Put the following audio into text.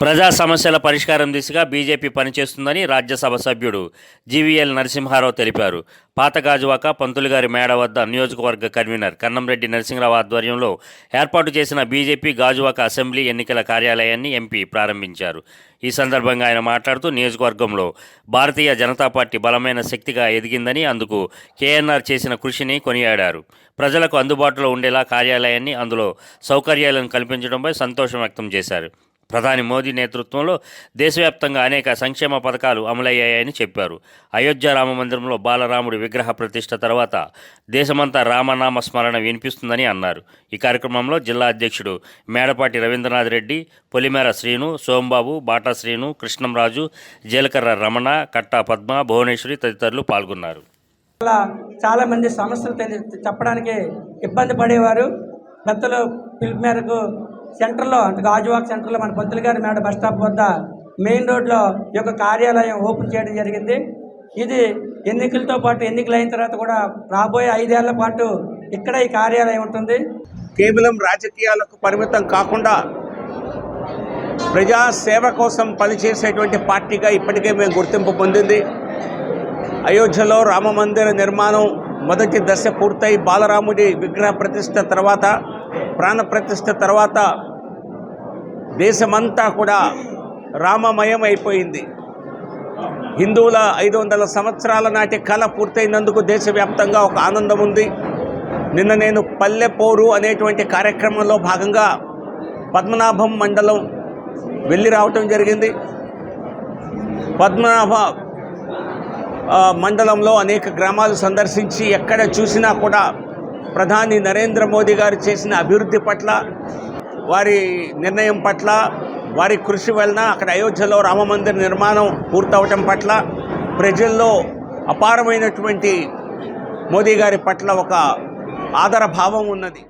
ప్రజా సమస్యల పరిష్కారం దిశగా బీజేపీ పనిచేస్తుందని రాజ్యసభ సభ్యుడు జీవీఎల్ నరసింహారావు తెలిపారు. పాత గాజువాక పంతులుగారి మేడ వద్ద నియోజకవర్గ కన్వీనర్ కన్నంరెడ్డి నరసింహరావు ఆధ్వర్యంలో ఏర్పాటు చేసిన బీజేపీ గాజువాక అసెంబ్లీ ఎన్నికల కార్యాలయాన్ని ఎంపీ ప్రారంభించారు. ఈ సందర్భంగా ఆయన మాట్లాడుతూ నియోజకవర్గంలో భారతీయ జనతా పార్టీ బలమైన శక్తిగా ఎదిగిందని అందుకు కేఎన్ఆర్ చేసిన కృషిని కొనియాడారు. ప్రజలకు అందుబాటులో ఉండేలా కార్యాలయాన్ని అందులో సౌకర్యాలను కల్పించడంపై సంతోషం వ్యక్తం చేశారు. ప్రధాని మోదీ నేతృత్వంలో దేశవ్యాప్తంగా అనేక సంక్షేమ పథకాలు అమలయ్యాయని చెప్పారు. అయోధ్య రామ మందిరంలో బాలరాముడి విగ్రహ ప్రతిష్ట తర్వాత దేశమంతా రామనామ స్మరణ వినిపిస్తుందని అన్నారు. ఈ కార్యక్రమంలో జిల్లా అధ్యక్షుడు మేడపాటి రవీంద్రనాథ్ రెడ్డి పొలిమేర శ్రీను సోంబాబు బాటా శ్రీను కృష్ణంరాజు జీలకర్ర రమణ కట్టా పద్మ భువనేశ్వరి తదితరులు పాల్గొన్నారు. చాలామంది చాలా మంది సమస్యలు చెప్పడానికి ఇబ్బంది పడేవారు. భక్తులు పిలుపు మేరకు సెంటర్లో అంటే గాజువాక్ సెంటర్లో మన పంతులు గారి మేడ బస్ స్టాప్ వద్ద మెయిన్ రోడ్లో ఈ యొక్క కార్యాలయం ఓపెన్ చేయడం జరిగింది. ఇది ఎన్నికలతో పాటు ఎన్నికలు అయిన తర్వాత కూడా రాబోయే ఐదేళ్ళ పాటు ఇక్కడ ఈ కార్యాలయం ఉంటుంది. కేవలం రాజకీయాలకు పరిమితం కాకుండా ప్రజా సేవ కోసం పనిచేసేటువంటి పార్టీగా ఇప్పటికే మేము గుర్తింపు పొందింది. అయోధ్యలో రామ మందిర నిర్మాణం మొదటి దశ పూర్తయి బాలరాముడి విగ్రహ ప్రతిష్ట తర్వాత ప్రాణ ప్రతిష్ట తర్వాత దేశమంతా కూడా రామమయం అయిపోయింది హిందువుల ఐదు వందల సంవత్సరాల నాటి కళ పూర్తయినందుకు దేశవ్యాప్తంగా ఒక ఆనందం ఉంది. నిన్న నేను పల్లె పోరు అనేటువంటి కార్యక్రమంలో భాగంగా పద్మనాభం మండలం వెళ్ళి రావటం జరిగింది. పద్మనాభ మండలంలో అనేక గ్రామాలు సందర్శించి ఎక్కడ చూసినా కూడా ప్రధాని నరేంద్ర మోదీ గారు చేసిన అభివృద్ధి పట్ల వారి నిర్ణయం పట్ల వారి కృషి వలన అక్కడ అయోధ్యలో రామమందిర నిర్మాణం పూర్తవటం పట్ల ప్రజల్లో అపారమైనటువంటి మోదీ గారి పట్ల ఒక ఆదర భావం ఉన్నది.